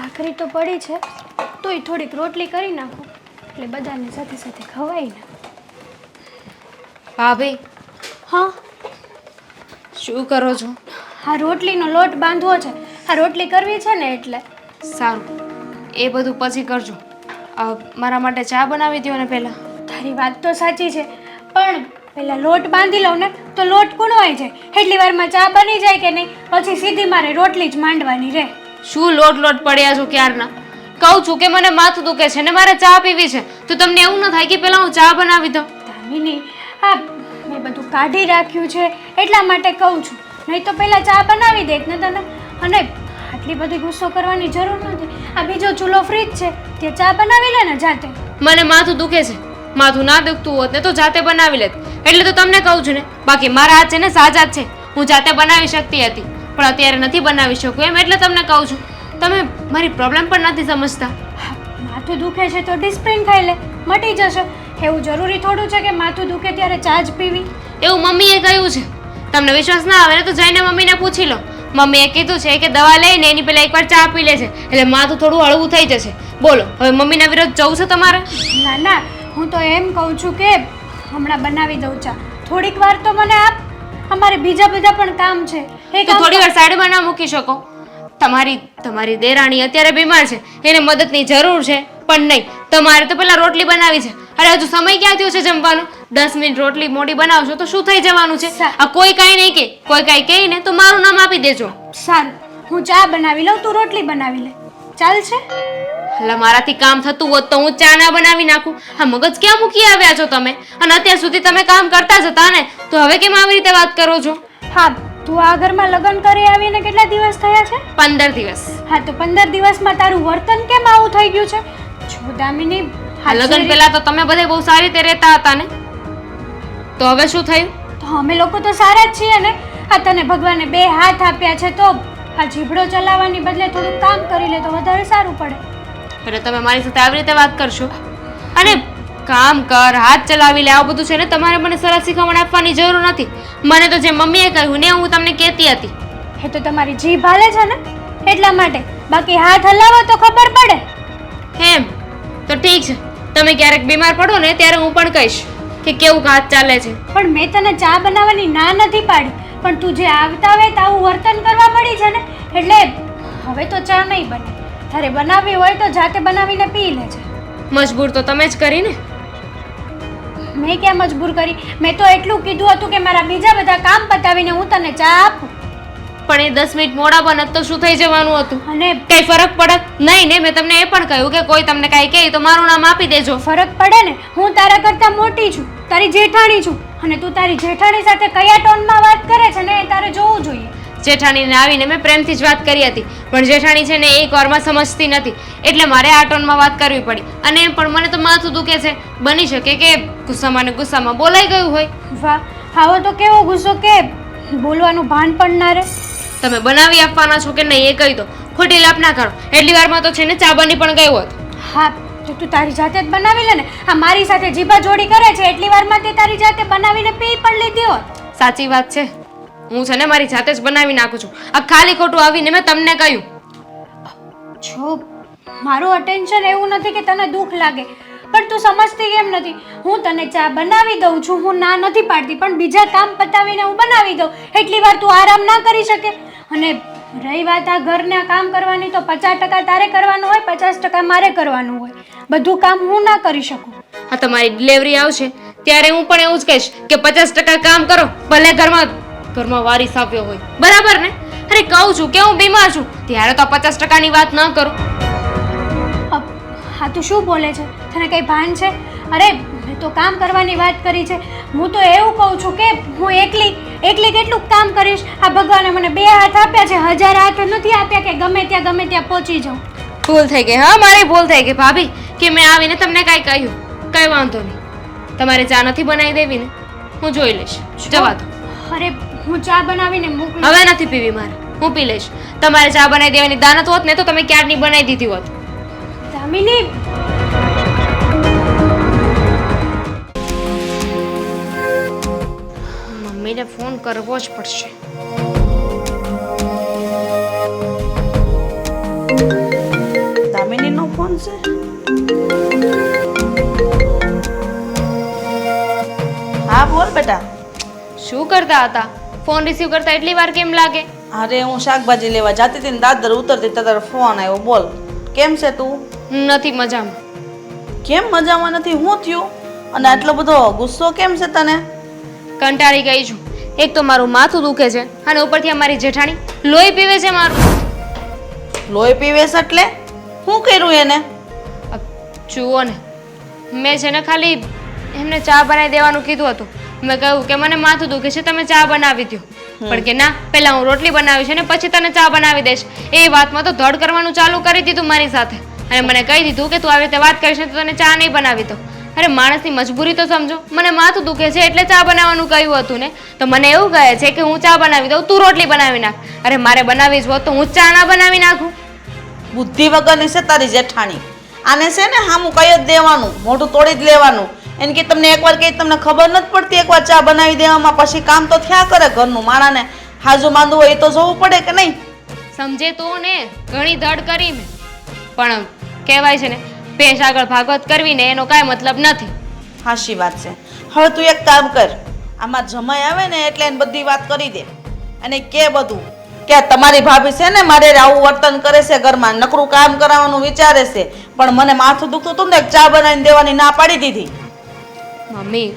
ભાખરી તો પડી છે તોય થોડીક રોટલી કરી નાખો. એટલે બધાને સાથે સાથે ખવાય ને. ભાભી હા? શું કરો છો? આ રોટલીનો લોટ બાંધવો છે. આ રોટલી કરવી છે ને એટલે. સારું. એ બધું પછી કરજો. મારા માટે ચા બનાવી દો ને પહેલાં. તારી વાત તો સાચી છે પણ પહેલાં લોટ બાંધી લઉં ને તો લોટ કૂણવાઈ જાય. એટલી વારમાં ચા બની જાય કે નહીં? પછી સીધી મારે રોટલી જ માંડવાની રહે. શું લોટ લોટ પડ્યા છો ક્યારના? કહું છું કે મને માથું દુખે છે ને મારે ચા પીવી છે. તો તમને એવું ન થાય કે પહેલાં હું ચા બનાવી દઉં. દામિની આ મેં બધું કાઢી રાખ્યું છે એટલા માટે કહું છું. નહીં તો પહેલાં ચા બનાવી દેત ને તને. અને આટલી બધી ગુસ્સો કરવાની જરૂર નથી. આ બીજો ચૂલો ફ્રીજ છે તે ચા બનાવી લે ને જાતે. મને માથું દુખે છે. માથું ના દુખતું હોત ને તો જાતે બનાવી લેત. એટલે તો તમને કહું છું ને બાકી મારા હાથ છે ને સાજા જ છે. હું જાતે બનાવી શકતી હતી. પણ અત્યારે નથી બનાવી શકું એમ એટલે તમને કહું છું. તમે મારી પ્રોબ્લેમ પણ નથી સમજતા. માથું દુખે છે તો ડિસ્પ્રિન ખાઈ લે મટી જશે. એવું જરૂરી થોડું છે કે માથું દુખે ત્યારે ચા જ પીવી? એવું મમ્મીએ કહ્યું છે. તમને વિશ્વાસ ના આવે ને તો જઈને મમ્મીને પૂછી લો. મમ્મીએ કીધું છે કે દવા લઈને એની પહેલાં એકવાર ચા પી લે છે એટલે માથું થોડું હળવું થઈ જશે. બોલો હવે મમ્મીના વિરોધ જવું છે તમારે? ના ના હું તો એમ કહું છું કે હમણાં બનાવી દઉં ચા. થોડીક વાર તો મને આપ. અમારે બીજા બધા પણ કામ છે. તો થોડી વાર સાઈડમાં ના મૂકી શકો. તમારી તમારી દેરાણી અત્યારે બીમાર છે. એને મદદની જરૂર છે પણ નહીં. તમારે તો પેલા રોટલી બનાવી છે. અરે હજુ સમય ક્યાં થયો છે જમવાનો? દસ મિનિટ રોટલી મોટી બનાવશો તો શું થઈ જવાનું છે? આ કોઈ કાંઈ નહીં કે કોઈ કાંઈ કહે ને તો મારું નામ આપી દેજો. સારું. હું ચા બનાવી લઉં તું રોટલી બનાવી લે. ચાલશે એટલે મારાથી કામ થતું હોત તો હું ચા ના બનાવી નાખું. આ મગજ ક્યાં મૂકી આવ્યા છો તમે? અને અત્યાર સુધી તમે કામ કરતા જ હતા ને તો હવે કેમ આવી રીતે વાત કરો છો? હા તું આ ઘરમાં લગ્ન કરી આવીને કેટલા દિવસ થયા છે? પંદર દિવસ. હા તો પંદર દિવસમાં તારું વર્તન કેમ આવું થઈ ગયું છે? જો દામિની હા લગ્ન પહેલા તો તમે બધે બહુ સારી રીતે રહેતા હતા ને? તો હવે શું થયું? તો અમે લોકો તો સારા જ છીએ ને? આ તને ભગવાને બે હાથ આપ્યા છે તો આ જીભડો ચલાવવાની બદલે થોડું કામ કરી લે તો વધારે સારું પડે. એટલે તમે મારી સાથે આવી રીતે વાત કરશો? અને કામ કર હાથ ચલાવી લે આવું બધું છે ને તમારે મને સરસ શીખવણ આપવાની જરૂર નથી. મને તો જે મમ્મીએ કહ્યું ને હું તમને કહેતી હતી. એ તો તમારી જીભ હાલે છે ને? એટલા માટે. બાકી હાથ હલાવો તો ખબર પડે. એમ? તો ઠીક છે. તમે ક્યારેક બીમાર પડો ને ત્યારે હું પણ કહીશ કે કેવું હાથ ચાલે છે. પણ મેં તને ચા બનાવવાની ના નથી પાડી. પણ તું જે આવતા હોય તાવું વર્તન કરવા પડી છે ને? એટલે હવે તો ચા નહીં બને. તારે બનાવવી હોય તો જાતે બનાવીને પી લેજે. મજબૂર તો તમે જ કરીને મેં ક્યાં મજબૂર કરી? મેં તો એટલું કીધું હતું કે મારા બીજા બધા કામ પતાવીને હું તને ચા આપું. પણ એ દસ મિનિટ મોડા બનત તો શું થઈ જવાનું હતું? અને કઈ ફરક પડત નહીં ને મેં તમને એ પણ કહ્યું કે કોઈ તમને કાંઈ કહે તો મારું નામ આપી દેજો. ફરક પડે ને? હું તારા કરતાં મોટી છું તારી જેઠાણી છું. અને તું તારી જેઠાણી સાથે કયા ટોનમાં વાત કરે છે ને એ તારે જોવું જોઈએ. જેઠાણીને આવીને મેં પ્રેમથી જ વાત કરી હતી. પણ જેઠાણી છે ને એ કોરમાં સમજતી નથી. એટલે મારે આ ટોનમાં વાત કરવી પડી. અને એમ પણ મને તો માથું દુખે છે. બની શકે કે ગુસ્સામાં ને ગુસ્સામાં બોલાઈ ગયું હોય. વાહ આવો તો કેવો ગુસ્સો કે બોલવાનું ભાન પણ ના રહે. તમે બનાવી આપવાના છો કે નહીં એ કહી દો. ખોટી લાપ ના કરો. એટલી વારમાં તો છે ને ચા બની પણ ગયું હોત. હા તો તું તારી જાતે જ બનાવી લે ને. આ મારી સાથે જીભા જોડી કરે છે. એટલી વારમાં તે તારી જાતે બનાવીને પી પણ લીધી હોત. સાચી વાત છે. હું છે ને મારી જાતે જ બનાવી નાખું છું. આ ખાલી ખોટું આવીને મેં તમને કહ્યું. જો મારું અટેન્શન એવું નથી કે તને દુઃખ લાગે પણ તું સમજતી કેમ નથી. હું તને ચા બનાવી દઉં છું હું ના નથી પાડતી પણ બીજા કામ પતાવીને હું બનાવી દઉં. એટલી વાર તું આરામ ના કરી શકે. અને રહી વાત આ ઘરના કામ કરવાની તો પચાસ ટકા તારે કરવાનું હોય પચાસ ટકા મારે કરવાનું હોય. બધું કામ હું ના કરી શકું. હા તમારી ડિલિવરી આવશે. ત્યારે હું પણ એવું જ કહીશ કે પચાસ ટકા કામ કરો ભલે ઘરમાં ઘરમાં વારીસ આવ્યો હોય. બરાબર ને? અરે કહું છું કે હું બીમાર છું? ત્યારે તો પચાસ ટકાની વાત ન કરો. હા તું શું બોલે છે? તને કંઈ ભાન છે? અરે મેં તો કામ કરવાની વાત કરી છે. હું તો એવું કહું છું કે હું એકલી એકલી કેટલું કામ કરીશ? આ ભગવાને મને બે હાથ આપ્યા છે. હજાર હાથ નથી આપ્યા કે ગમે ત્યાં ગમે ત્યાં પહોંચી જાઉં. ભૂલ થઈ ગઈ હા મારી ભૂલ થઈ ગઈ ભાભી કે મેં આવીને તમને કાંઈ કહ્યું. કઈ વાંધો નહીં. તમારે ચા નથી બનાવી દેવી ને? હું જોઈ લઈશ. જવા દો. અરે હું ચા બનાવીને મોકલું. હવે નથી પીવી મારે. હું પી લઈશ. તમારે ચા બનાવી દેવાની દાનત હોત ને તો તમે ક્યારની બનાવી દીધી હોત? દામિની. મમ્મીને ફોન કરવો જ પડશે. દામિનીનો ફોન છે? હા બોલ બેટા. શું કરતા હતા? ફોન રિસીવ કરતા એટલી વાર કેમ લાગે? અરે હું શાકભાજી લેવા જાતી હતી ને દાદર ઉતરતી તારો ફોન આવ્યો બોલ. કેમ છે તું? નથી મજામાં. કેમ મજામાં નથી? હું થયું? અને આટલો બધો ગુસ્સો કેમ છે તને? કંટાળી ગઈ છું. એક તો મારું માથું દુખે છે અને ઉપરથી અમારી જેઠાણી લોહી પીવે છે મારું. લોહી પીવે છે એટલે? શું કર્યું એને? જુઓ ને. મેં છે ને ખાલી એમને ચા બનાવી દેવાનું કીધું હતું. મેં કહ્યું કે મને માથું દુખે છે તમે ચા બનાવી દો પણ કે ના પહેલા હું રોટલી બનાવી છે ને પછી તને ચા બનાવી દઈશ. એ વાતમાં તો ધડ કરવાનું ચાલુ કરી દીધું મારી સાથે. અને મને કહી દીધું કે તું આવી રીતે વાત કરીશ ને તો તને ચા નહીં બનાવી દો અરે માણસની મજબૂરી તો સમજો. મને માથું દુખે છે એટલે ચા બનાવવાનું કહ્યું હતું ને. તો મને એવું કહે છે કે હું ચા બનાવી દઉં તું રોટલી બનાવી નાખ. અરે મારે બનાવી જ હોત તો હું ચા ના બનાવી નાખું. બુદ્ધિ વગરની છે તારી જેઠાણી. આને છે ને હામું કહી જ દેવાનું મોઢું તોડી જ લેવાનું. એને કે તમને એકવાર કહી તમને ખબર નથી પડતી એકવાર ચા બનાવી દેવામાં પછી કામ તો થયા કરે ઘરનું માણાને હાજુ માંદું હોય એ તો જોવું પડે કે નહીં? સમજે તો ને ઘણી ધડ કરી મેં. પણ કહેવાય છે ને પેશ આગળ ભાગવત કરવી ને એનો કાંઈ મતલબ નથી. હાશી વાત છે. હવે તું એક કામ કર આમાં જમાઈ આવે ને એટલે એને બધી વાત કરી દે. અને કે બધું કે તમારી ભાભી છે ને મારે આવું વર્તન કરે છે ઘરમાં નકરું કામ કરાવવાનું વિચારે છે. પણ મને માથું દુખતું હતું ને ચા બનાવીને દેવાની ના પાડી દીધી. મમ્મી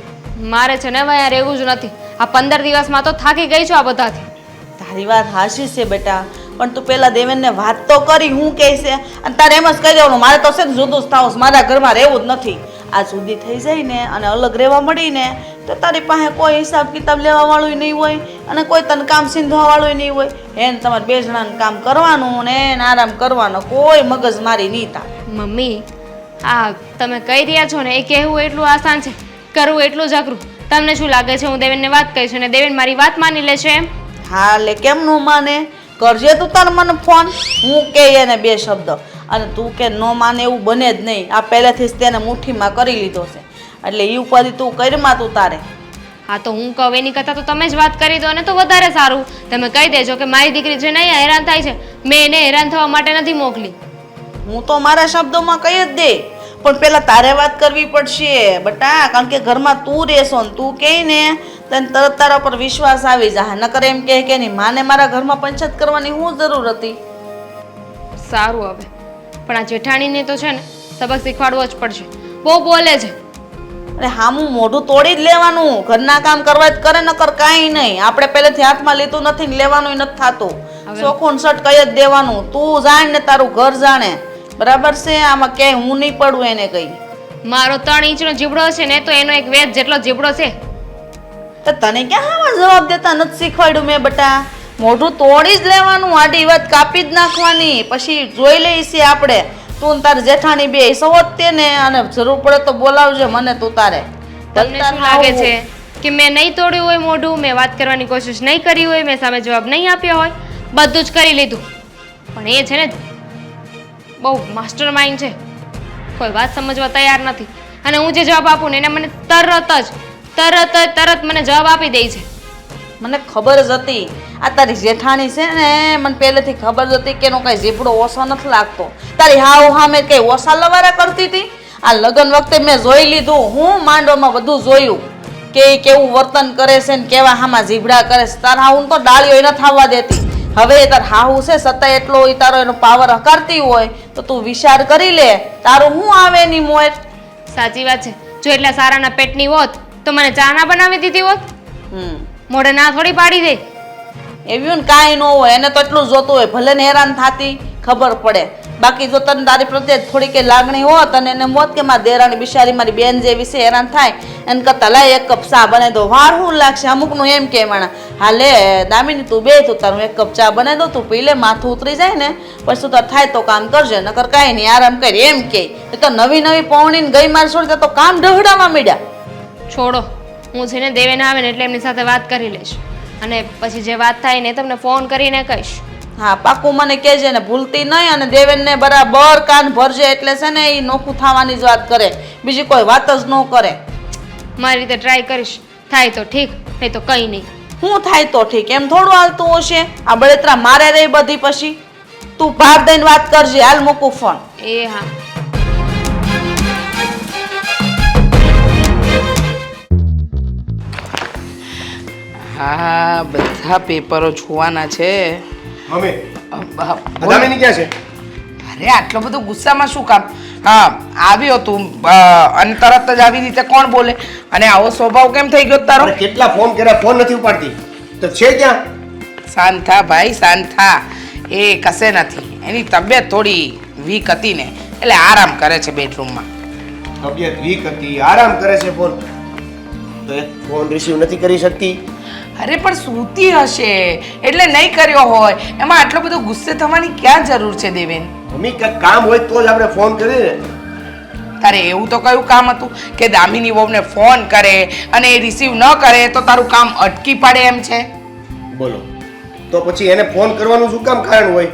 મારે છે ને અહીંયા રહેવું જ નથી. આ પંદર દિવસમાં તો થાકી ગઈ છું આ બધાથી. તારી વાત હાશી છે બેટા પણ તું પેલા દેવેનને વાત તો કરી હું કહે છે. અને તારે એમ જ કહી દેવાનું મારે તો છે ને જુદું જ થાવ મારા ઘરમાં રહેવું જ નથી. આ જુદી થઈ જાય ને અને અલગ રહેવા મળીને તો તારી પાસે કોઈ હિસાબ કિતાબ લેવા વાળું નહીં હોય અને કોઈ તને કામ સીંધવા વાળું નહીં હોય. એને તમારે બે જણાનું કામ કરવાનું ને એને આરામ કરવાનો કોઈ મગજ મારી નહીં તા મમ્મી આ તમે કહી રહ્યા છો ને એ કહેવું એટલું આસાન છે. કરવું એટલું જાગૃત તમને શું લાગે છે? હું દેવેનને વાત કહીશ અને દેવેન મારી વાત માની લે છે હા એટલે કેમ નું માને? કરજે તું તાર મને ફોન. હું કે એને બે શબ્દ. અને તું કે ન માને એવું બને જ નહીં. આ પહેલેથી જ તેને મુઠ્ઠીમાં કરી લીધો છે. એટલે એ ઉપાધિ તું કરમાં તું તારે. હા તો હું કહું એની કરતાં તો તમે જ વાત કરી દો ને તો વધારે સારું. તમે કહી દેજો કે મારી દીકરી છે ને અહીંયા હેરાન થાય છે. મેં એને હેરાન થવા માટે નથી મોકલી. હું તો મારા શબ્દોમાં કહી જ દે. પણ પેલા તારે વાત કરવી પડશે બટા કારણ કે ઘરમાં તું રહેશો ને તું કહે ને તને તરત તારા પર વિશ્વાસ આવી જાય નકર એમ કહે કે નહીં માને મારા ઘરમાં પંચાયત કરવાની શું જરૂર હતી. સારું હવે. પણ આ જેઠાણીને તો છે ને સબક શીખવાડવો જ પડશે. બહુ બોલે છે. અરે હામું મોઢું તોડી જ લેવાનું. ઘરના કામ કરવા જ કરે નકર કાંઈ નહીં. આપણે પહેલેથી હાથમાં લીધું નથી ને લેવાનું નથી થતું. ચોખ્ખું શર્ટ કહી જ દેવાનું. તું જાણ ને તારું ઘર જાણે. બરાબર છે? આમાં ક્યાંય હું નહીં પડું એને કઈ. મારો ત્રણ ઇંચનો જીબડો છે ને તો એનો એક વેદ જેટલો જીબડો છે. તો તને ક્યાં આમાં જવાબ દેતા નથી શીખવાડ્યું મેં બટા? મોઢું તોડી જ લેવાનું આડી વાત કાપી જ નાખવાની. પછી જોઈ લઈશી આપણે. તું તાર જેઠાણી બે સવત ને અને જરૂર પડે તો બોલાવજે મને તું તારે. તમને શું લાગે છે કે મેં નહીં તોડ્યું હોય મોઢું? મેં વાત કરવાની કોશિશ નહીં કરી હોય મેં સામે જવાબ નહીં આપ્યો હોય. બધું જ કરી લીધું. પણ એ છે ને બહુ માસ્ટર માઇન્ડ છે. કોઈ વાત સમજવા તૈયાર નથી. અને હું જે જવાબ આપું ને એને મને તરત જ તરત જ, તરત મને જવાબ આપી દે છે. મને ખબર જ હતી. આ તારી જેઠાણી છે ને, મને પહેલેથી ખબર જ હતી કે એનો કઈ ઝીપડો ઓછો નથી લાગતો. તારી હાવ હામે કઈ ઓછા લવારા કરતી હતી? આ લગ્ન વખતે મેં જોઈ લીધું. હું માંડવામાં બધું જોયું. કે કેવું વર્તન કરે છે ને, કેવા હામાં ઝીબડા કરે છે. તારા હું તો ડાળીઓ ન થવા દેતી. હવે એ તાર હાહુ છે છતાં એટલો એ તારો એનો પાવર હકારતી હોય તો તું વિચાર કરી લે. તારું હું આવે એની મોટ સાચી વાત છે. જો એટલા સારાના પેટની હોત તો મને ચા ના બનાવી દીધી હોત. હમ. મોઢે ના થોડી પાડી દે. એવું ને કાંઈ ન હોય એને તો એટલું જોતું હોય ભલે ને હેરાન થતી ખબર પડે. બાકી જો તને તારી પ્રત્યે થોડી કે લાગણી હોત અને એને મોત કે મારી દેરાણી બિચારી મારી બેન જે વિશે હેરાન થાય, એને કરતા લાય એક કપ ચા બનાવી દો. વાર શું લાગશે, અમુકનું એમ કે માણા, હાલે, દામિની, તું બે તું તારું એક કપ ચા બનાવી દો, તું પી લે માથું ઉતરી જાય ને, પછી તાર થાય તો કામ કરજે, નકર કાંઈ નહીં, આરામ કરી. એમ કે. તો નવી નવી પૌણીને ગઈ માર છોડી તો કામ ઢગડામાં મીડ્યા. છોડો, હું છે ને દેવે ના આવે ને એટલે એમની સાથે વાત કરી લઈશ. અને પછી જે વાત થાય ને તમને ફોન કરીને કહીશ. હા પાકું મને કહેજે ને ભૂલતી નહીં અને દેવેનને બરાબર કાન ભરજે એટલે છે ને એ નોખું થવાની જ વાત કરે. બીજી કોઈ વાત જ ન કરે. મારી રીતે ટ્રાય કરીશ. થાય તો ઠીક નહીં તો કંઈ નહીં. હું થાય તો ઠીક? એમ થોડું હાલતું હશે? આ બળેતરા મારે રહી બધી પછી? તું ભાર દઈને વાત કરજે હાલ મૂકું ફોન એ હા. હા બધા પેપરો જોવાના છે. મમ્મી અ, અ, બોલ. દામિની ક્યાં છે? અરે આટલો બધો ગુસ્સામાં શું કામ? હા આવ્યો તું. અને તરત જ આવી રીતે કોણ બોલે? અને આવો સ્વભાવ કેમ થઈ ગયો તારો? કેટલા ફોન કર્યા ફોન નથી ઉપાડતી. તો છે ક્યાં? શાંત ભાઈ શાંત એ કશે નથી. એની તબિયત થોડી વીક હતી ને એટલે આરામ કરે છે બેડરૂમમાં. તબિયત વીક હતી આરામ કરે છે ફોન. તો ફોન રિસીવ નથી કરી શકતી. અરે પણ સૂતી હશે. એટલે નહીં કર્યો હોય. એમાં આટલો બધો ગુસ્સે થવાની ક્યાં જરૂર છે દેવેન? મમ્મી કંઈક કામ હોય તો જ આપણે ફોન કરીએ. તારે એવું તો કયું કામ હતું? કે દામિની વહુને ફોન કરે અને એ રિસીવ ન કરે તો તારું કામ અટકી પડે એમ છે? બોલો. તો પછી એને ફોન કરવાનું શું કામ કારણ હોય?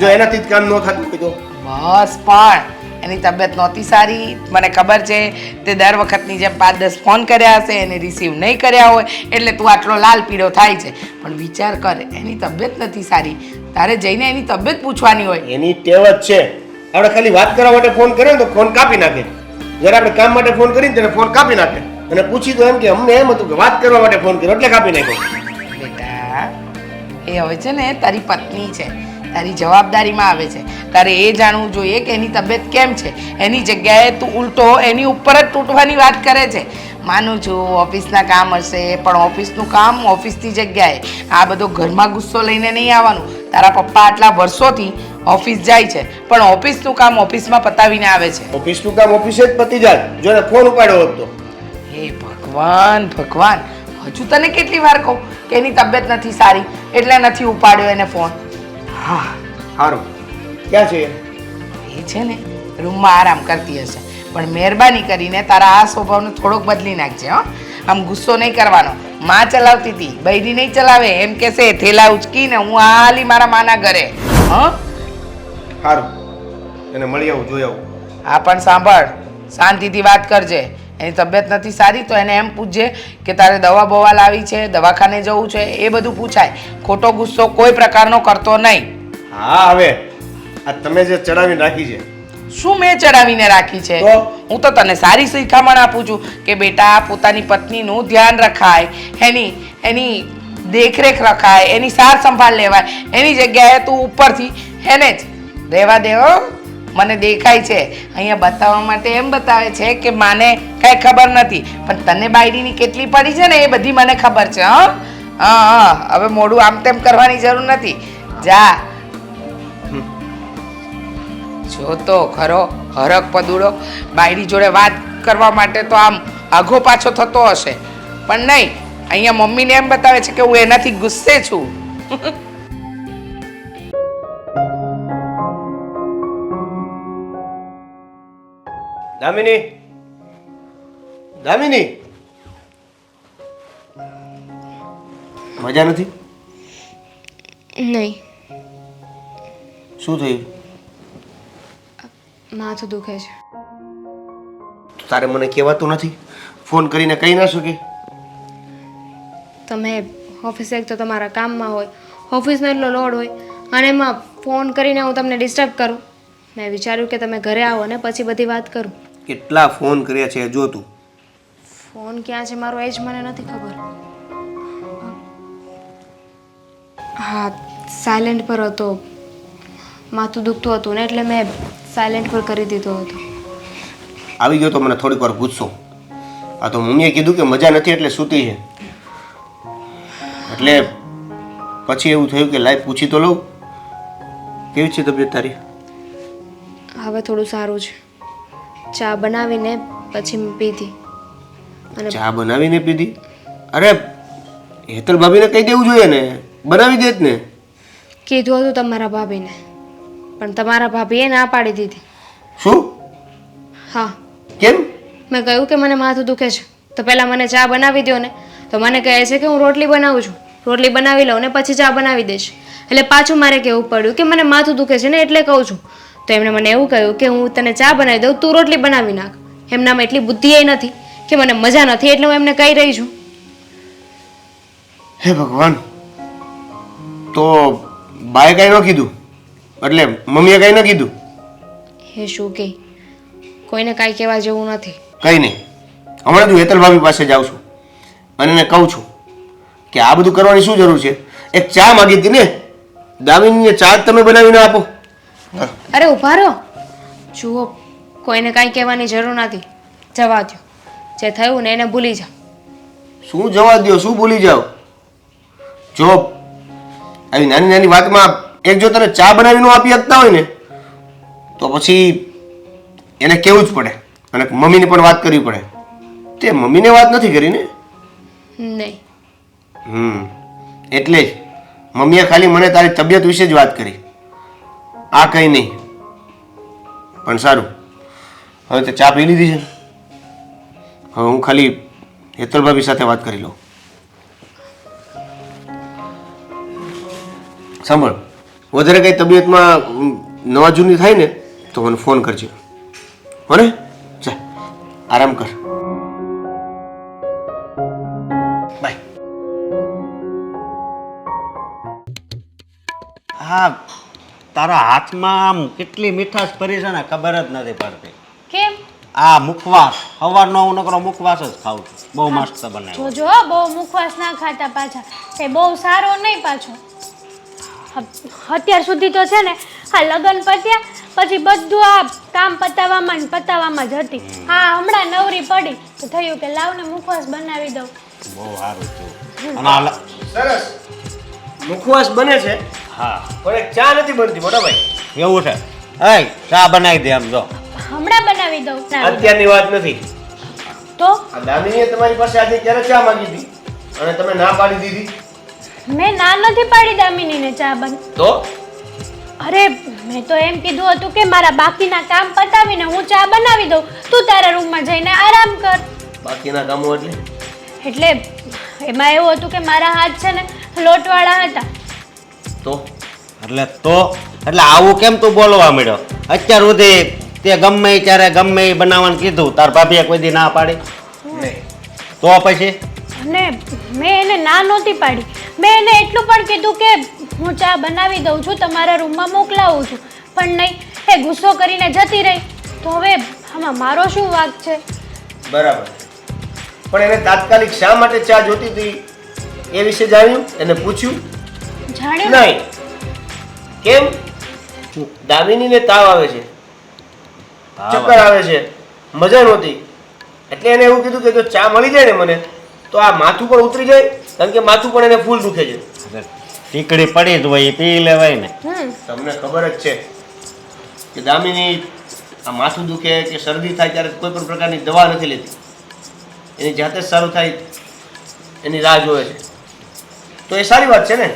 જો એનાથી જ કામ ન થતું હોય તો? બસ પણ એની તબિયત નહોતી સારી. મને ખબર છે તે દર વખતની જેમ પાંચ દસ ફોન કર્યા હશે એને રિસીવ નહીં કર્યા હોય એટલે તું આટલો લાલ પીળો થાય છે. પણ વિચાર કર એની તબિયત નથી સારી. તારે જઈને એની તબિયત પૂછવાની હોય. એની ટેવ જ છે. આપણે ખાલી વાત કરવા માટે ફોન કર્યો ને તો ફોન કાપી નાખે. જ્યારે આપણે કામ માટે ફોન કરીને ત્યારે ફોન કાપી નાખે. અને પૂછી તો એમ કે અમને એમ હતું કે વાત કરવા માટે ફોન કર્યો એટલે કાપી નાખ્યો. બેટા એ હવે છે ને તારી પત્ની છે. તારી જવાબદારીમાં આવે છે. તારે એ જાણવું જોઈએ કે એની તબિયત કેમ છે. એની જગ્યાએ તું ઉલટો એની ઉપર જ તૂટવાની વાત કરે છે. માનું છું ઓફિસના કામ હશે પણ ઓફિસનું કામ ઓફિસની જગ્યાએ. આ બધો ઘરમાં ગુસ્સો લઈને નહીં આવવાનું. તારા પપ્પા આટલા વર્ષોથી ઓફિસ જાય છે પણ ઓફિસનું કામ ઓફિસમાં પતાવીને આવે છે. ઓફિસનું કામ ઓફિસે જ પતી જાય. જો ફોન ઉપાડ્યો હતો હે ભગવાન ભગવાન. હજુ તને કેટલી વાર કહું કે એની તબિયત નથી સારી એટલે નથી ઉપાડ્યો એને ફોન. હા સારું ક્યાં છે એ? છે ને રૂમમાં આરામ કરતી હશે. પણ મહેરબાની કરીને તારા આ સ્વભાવને થોડોક બદલી નાખજે હો. આમ ગુસ્સો નહીં કરવાનો. માં ચલાવતી હતી બૈરી નહીં ચલાવે. એમ કહેશે થેલા ઉચકીને હું હાલી મારા માના ઘરે. હા? સારું એને મળી આવું જોઈ આવું. હા પણ સાંભળ શાંતિથી વાત કરજે. એની તબિયત નથી સારી તો એને એમ પૂછજે કે તારે દવા બવા લાવી છે દવાખાને જવું છે એ બધું પૂછાય. ખોટો ગુસ્સો કોઈ પ્રકારનો કરતો નહીં. હા હવે. આ તમે જે ચડાવીને રાખી છે. શું મેં ચડાવીને રાખી છે? હું તો તને સારી શિખામણ આપું છું કે બેટા પોતાની પત્નીનું ધ્યાન રખાય એની એની દેખરેખ રખાય એની સાર સંભાળ લેવાય. એની જગ્યાએ તું ઉપરથી એને જ રહેવા દેવો હો. મને દેખાય છે. અહીંયા બતાવવા માટે એમ બતાવે છે કે માને કાંઈ ખબર નથી. પણ તને બાયડીની કેટલી પડી છે ને એ બધી મને ખબર છે હં. હા હા. હવે મોડું આમ તેમ કરવાની જરૂર નથી. જા. જો તો ખરો હરક પદુડો. બાયડી જોડે વાત કરવા માટે તો આમ આઘો પાછો થતો હશે. પણ નહીં અહીંયા મમ્મીને એમ બતાવે છે કે હું એનાથી ગુસ્સે છું. દામિની. દામિની. મજા નથી? નહીં. શું થયું? માથું દુખે છે. તારે મને કહેવાતું નથી? ફોન કરીને કહી ના શકે? તમે ઓફિસે એક તો તમારા કામમાં હોય ઓફિસનો એટલો લોડ હોય અને એમાં ફોન કરીને હું તમને ડિસ્ટર્બ કરું. મેં વિચાર્યું કે તમે ઘરે આવો ને પછી બધી વાત કરું. કેટલા ફોન કર્યા છે જો તું. ફોન ક્યાં છે મારો એ જ મને નથી ખબર. હા સાયલેન્ટ પર હતો. માથું દુખતું હતું ને એટલે મેં સાયલેન્ટ પર કરી દીધો હતો. આવી ગયો તો મને થોડીક વાર ગુસ્સો. આ તો મમ્મીએ કીધું કે મજા નથી એટલે સૂતી છે. એટલે પછી એવું થયું કે લાઈફ પૂછી તો લઉં. કેવી છે તબિયત તારી? હવે થોડું સારું છે. ચા બનાવીને પછી પીધી. અને ચા બનાવીને પીધી? અરે હેતલ ભાભીને કહી દેવું જોઈએ ને. બનાવી દેત ને. કીધું હતું તમારા ભાભીને. પણ તમારા ભાભીએ ના પાડી દીધી. શું? હા. કેમ? મેં કહ્યું કે મને માથું દુખે છે. તો પહેલાં મને ચા બનાવી દો ને. તો મને કહે છે કે હું રોટલી બનાવું છું. રોટલી બનાવી લઉં ને પછી ચા બનાવી દઈશ. એટલે પાછું મારે કહેવું પડ્યું કે મને માથું દુખે છે ને એટલે કહું છું. તો એમણે મને એવું કહ્યું કે હું તને ચા બનાવી દઉં તું રોટલી બનાવી નાખ. એમનામાં એટલી બુદ્ધિ એ નથી કે મને મજા નથી એટલે હું એમને કહી રહી છું. હે ભગવાન તો બાએ કાંઈ ન કીધું? એટલે મમ્મીએ કંઈ ન કીધું? એ શું કે? કોઈને કાંઈ કહેવા જેવું નથી. કંઈ નહીં. હમણાં જ હું હેતલ ભાભી પાસે જાઉં છું. અને એને કહું છું કે આ બધું કરવાની શું જરૂર છે? એક ચા માગી હતી ને? દામિનીને ચા તમે બનાવીને આપો. અરે ઊભા રહો. જુઓ કોઈને કાંઈ કહેવાની જરૂર નથી. જવા દો જે થયું ને એને ભૂલી જાઓ. શું જવા દો શું ભૂલી જાઓ? જો આવી નાની નાની વાતમાં એક જો તને ચા બનાવી ન આપી શકતા હોય ને તો પછી એને કેવું જ પડે. અને મમ્મીને પણ વાત કરવી પડે. તે મમ્મીને વાત નથી કરી ને? નહીં. હમ. એટલે જ મમ્મીએ ખાલી મને તારી તબિયત વિશે જ વાત કરી. આ કંઈ નહીં. પણ સારું. હવે તે ચા પી લીધી છે. હવે હું ખાલી હેતલ ભાભી સાથે વાત કરી લઉં. સાંભળ. વધારે કંઈ તબિયતમાં નવા જૂની થાય ને તો મને ફોન કરજે. હો ને ચાલ આરામ કર. બાય. હા તારા હાથમાં આમ કેટલી મીઠાશ ભરી છે ને ખબર જ નથી પડતી. કેમ? આ મુખવાસ સવારનો હું નકરો મુખવાસ જ ખાઉં છું. બહુ મસ્ત બનાવ્યો. જો બહુ મુખવાસ ના ખાતા પાછા. એ બહુ સારો નહીં પાછો. અત્યાર સુધી તો છે ને આ લગ્ન પત્યા પછી બધું આ કામ પતાવવામાં ને પતાવવામાં જ હતી. હા હમણાં નવરી પડી તો થયું કે લાવને મુખવાસ બનાવી દઉં. બહુ સારું થયું અને સરસ. મુખવાસ બને છે. હા. પણ એક ચા નથી બનતી મોટા ભાઈ. એવું છે? એ ચા બનાવી દે આમ જો. હમણાં બનાવી દઉં. અત્યારની વાત નથી. તો? આ દામિનીએ તમારી પાસે આજે ક્યારે ચા માંગી હતી? અને તમે ના પાડી દીધી? મેં ના નથી પાડી દામિનીને ચા બન તો? અરે મેં તો એમ કીધું હતું કે મારા બાકીના કામ પતાવીને હું ચા બનાવી દઉં. તું તારા રૂમમાં જઈને આરામ કર. બાકીના કામો એટલે? એટલે એમાં એવું હતું કે મારા હાથ છે ને લોટવાળા હતા. તો? એટલે તો એટલે આવું કેમ તું બોલવા મળ્યો અત્યાર સુધી તે ગમે ત્યારે ગમે એ બનાવવાનું કીધું. તાર ભાભીએ કોઈ દી ના પાડી? તો પછી? અને મેં એને ના નહોતી પાડી. મેં એને એટલું પણ કીધું કે હું ચા બનાવી દઉં છું તમારા રૂમમાં મોકલાવું છું. પણ નહીં એ ગુસ્સો કરીને જતી રહી. તો હવે આમાં મારો શું વાંક છે? બરાબર. પણ એને તાત્કાલિક શા માટે ચા જોતી હતી? એ વિશે જાણ્યું? એને પૂછ્યું? જાણ્યું? નહીં. કેમ? દામિનીને તાવ આવે છે. ચક્કર આવે છે. મજા નહોતી. એટલે એને એવું કીધું કે જો ચા મળી જાય ને મને તો આ માથું પણ ઉતરી જાય કારણ કે માથું પણ એને ફૂલ દુખે છે. ટીકડી પડી જ હોય એ પી લેવાય ને. તમને ખબર જ છે કે દામિની આ માથું દુખે કે શરદી થાય ત્યારે કોઈ પણ પ્રકારની દવા નથી લેતી. એની જાતે જ સારું થાય એની રાહ જોવે છે. તો એ સારી વાત છે ને?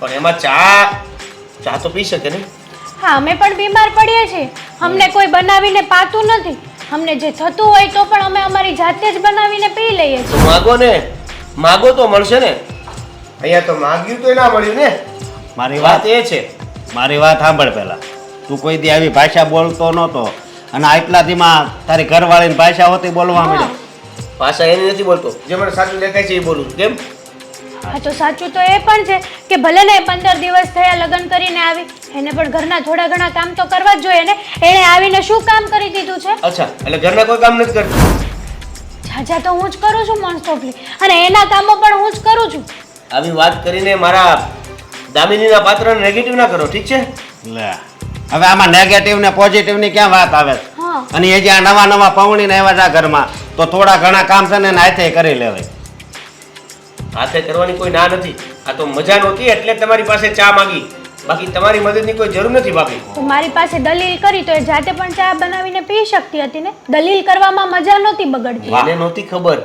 પણ એમાં ચા ચા તો પી શકે ને? હા અમે પણ બીમાર પડીએ છીએ. અમને કોઈ બનાવીને પાતું નથી. અમને જે થતું હોય તો પણ અમે અમારી જાતે જ બનાવીને પી લઈએ છીએ. તો માગો ને. માગો તો મળશે ને. અહીંયા તો માગ્યું તો ના મળ્યું ને. મારી વાત વાત એ છે. મારી વાત સાંભળ પહેલા. તું કોઈ દી આવી ભાષા બોલતો નહોતો. અને આટલા દીમાં તારી ઘરવાળીની ભાષા હોતી બોલવા મળે. ભાષા એની નથી બોલતો. જે મને સાચું દેખાય છે એ બોલું કેમ? હા તો સાચું તો એ પણ છે કે ભલે ને પંદર દિવસ થયા લગ્ન કરીને આવી એને પણ ઘરના થોડા ઘણા કામ તો કરવા જ જોઈએ ને. એણે આવીને શું કામ કરી દીધું છે? અચ્છા એટલે ઘરના કોઈ કામ નથી કરતી? જાજા તો હું જ કરું છું મોન્સ્ટોપલી અને એના કામો પણ હું જ કરું છું. આવી વાત કરીને મારા દામિનીના પાત્રને નેગેટિવ ના કરો ઠીક છે? લે હવે આમાં નેગેટિવ ને પોઝિટિવની ક્યાં વાત આવે? છે? અને એ જ્યાં નવા નવા પવણીને આવ્યા છે ઘરમાં તો થોડા ઘણા કામ છે ને એને કરી લેવાય. હાથે કરવાની કોઈ ના નથી. આ તો મજા નહોતી એટલે તમારી પાસે ચા માંગી. બાકી તમારી મદદની કોઈ જરૂર નથી ભાભી. તો મારી પાસે દલીલ કરી તો એ જાતે પણ ચા બનાવીને પી શકતી હતી ને? દલીલ કરવામાં મજા નહોતી બગડતી. એને નહોતી ખબર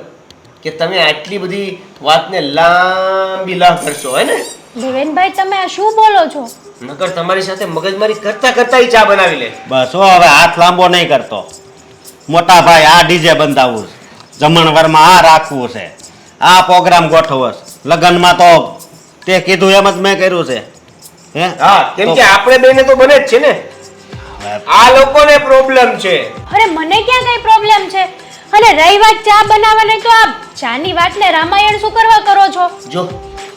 કે તમે આટલી બધી વાતને લાંબી લાંબ કરશો હે ને? દેવેનભાઈ તમે આ શું બોલો છો? નકર તમારી સાથે મગજમારી કરતા કરતા ચા બનાવી લે. બસ હો હવે હાથ લાંબો નહીં કરતો. મોટા ભાઈ આ ડીજે બંધાવવું છે. જમણવારમાં આ રાખવું છે. આ પ્રોગ્રામ ગોઠવો છે. લગ્નમાં તો તે કીધું એમ જ મેં કર્યું છે. હે? હા કેમ કે આપણે બેને તો બને જ છે ને. આ લોકોને પ્રોબ્લેમ છે. અરે મને ક્યાં કઈ પ્રોબ્લેમ છે? અને રહી વાત ચા બનાવવાની તો આપ ચાની વાતને રામાયણ શું કરવા કરો છો? જો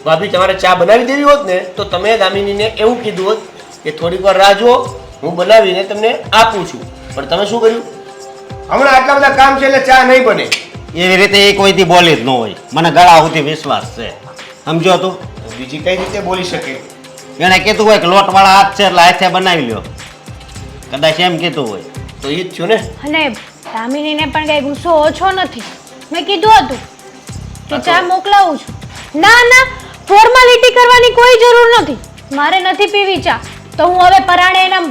ભાભી તમારે ચા બનાવી દેવી હોત ને તો તમે દામિનીને એવું કીધું હોત કે થોડીક વાર રાહ જુઓ હું બનાવીને તમને આપું છું. પણ તમે શું કર્યું? હમણાં આટલા બધા કામ છે એટલે ચા નહીં બને. એવી રીતે એ કોઈથી બોલી જ ન હોય. મને ગળા સુધી વિશ્વાસ છે. સમજો તું? બીજી કઈ રીતે બોલી શકે? એણે કીધું હોય કે લોટવાળા હાથ છે એટલે હાથે બનાવી લ્યો. કદાચ એમ કીધું હોય. તો એ જ થયું ને? અને દામિનીને પણ કઈ ગુસ્સો ઓછો નથી. મેં કીધું હતું કે ચા મોકલાવું છું. ના ના ફોર્માલિટી કરવાની કોઈ જરૂર નથી. મારે નથી પીવી ચા. તો હું હવે પરાણે એના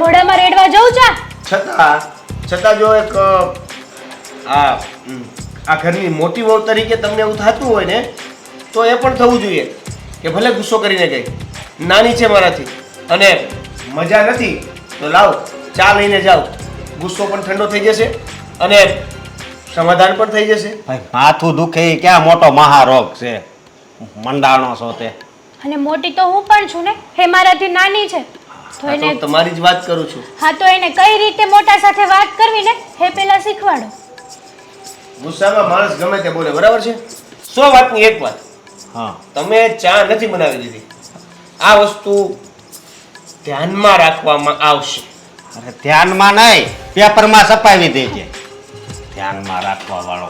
મોઢામાં રેડવા જાઉં ચા? છતાં છતાં જો એક આ આ ઘરની મોટી વહુ તરીકે તમને એવું થતું હોય ને તો એ પણ થવું જોઈએ કે ભલે ગુસ્સો કરીને ગઈ નાની છે મારાથી. અને મજા નથી તો લાવ ચા લઈને જાઓ. ગુસ્સો પણ ઠંડો થઈ જશે અને સમાધાન પણ થઈ જશે. ભાઈ માથું દુખે ક્યાં મોટો મહારોગ છે? મંડાણો છો તે. અને મોટી તો હું પણ છું ને હે મારાથી નાની છે. તો એને તમારી જ વાત કરું છું. હા તો એને કઈ રીતે મોટા સાથે વાત કરવી ને હે પહેલા શીખવાડો. ગુસ્સામાં માણસ ગમે તે બોલે બરાબર છે? સો વાતની એક વાત. હા. તમે ચા નથી બનાવી દીધી. આ વસ્તુ ધ્યાનમાં રાખવામાં આવશે. અરે ધ્યાનમાં નહીં પેપરમાં છપાવી દેજે. ધ્યાનમાં રાખવા વાળો